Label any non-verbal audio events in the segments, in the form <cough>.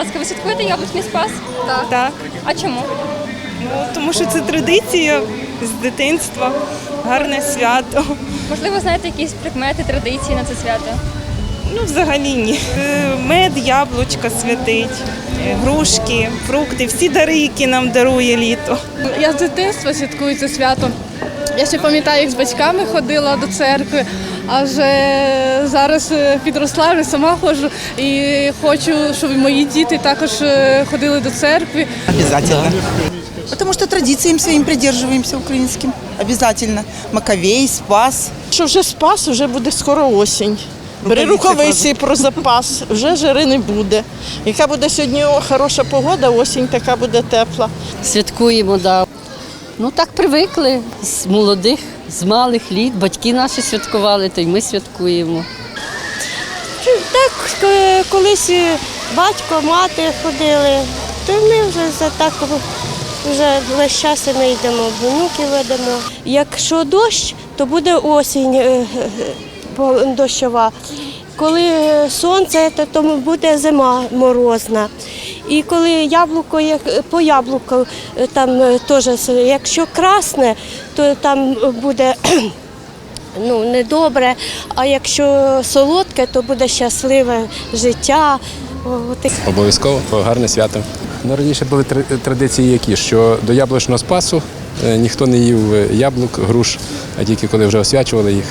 ласка, ви святкуєте яблучний спас? Так. Так. А чому? Ну, тому що це традиція з дитинства, гарне свято. Можливо, знаєте якісь прикмети, традиції на це свято? Ну, взагалі ні. Е, Мед, яблучка святить, е, грушки, фрукти, всі дари, які нам дарує літо. Я з дитинства святкую це свято. Я ще пам'ятаю, як з батьками ходила до церкви, а вже зараз е, підросла, вже сама ходжу і хочу, щоб мої діти також е, ходили до церкви. Обязательно. Потому что традициям своим придерживаемся украинским. Обязательно. Маковей, Спас. Що вже спас, вже буде скоро осінь. Бери Рукавиці рукавиці про запас, вже жари не буде. Яка буде сьогодні хороша погода, осінь така буде тепла. Святкуємо, да. Ну так привикли з молодих, з малих літ. Батьки наші святкували, то й ми святкуємо. Так, е, колись е, батько, мати ходили, то ми вже за так вже весь час ми йдемо, внуків ведемо. Якщо дощ, то буде осінь е, е, по- дощова. Коли е, сонце, то, то буде зима морозна. І коли яблуко, як по яблуку е, там е, теж, якщо красне, то там буде <clears throat> ну, недобре, а якщо солодке, то буде щасливе життя. Обов'язково гарне свято. Ну, раніше були тр- традиції які, що до яблучного спасу е, ніхто не їв е, яблук, груш, а тільки коли вже освячували їх,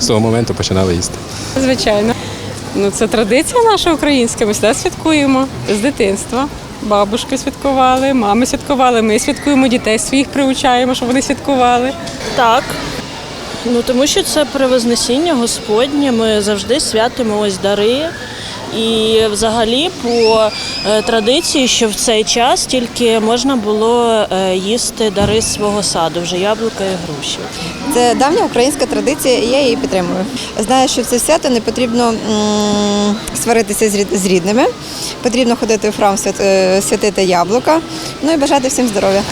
з того моменту починали їсти. Звичайно. Ну, це традиція наша українська. Ми все святкуємо з дитинства. Бабушки святкували, мами святкували, ми святкуємо, дітей своїх приучаємо, щоб вони святкували. Так. Ну тому що це Превознесіння Господнє. Ми завжди святимо ось дари. І взагалі по е, традиції, що в цей час тільки можна було е, їсти дари свого саду, вже яблука і груші. Це давня українська традиція, і я її підтримую. Знаю, що це свято не потрібно сваритися з рідними, потрібно ходити в храм е, святити яблука, ну і бажати всім здоров'я.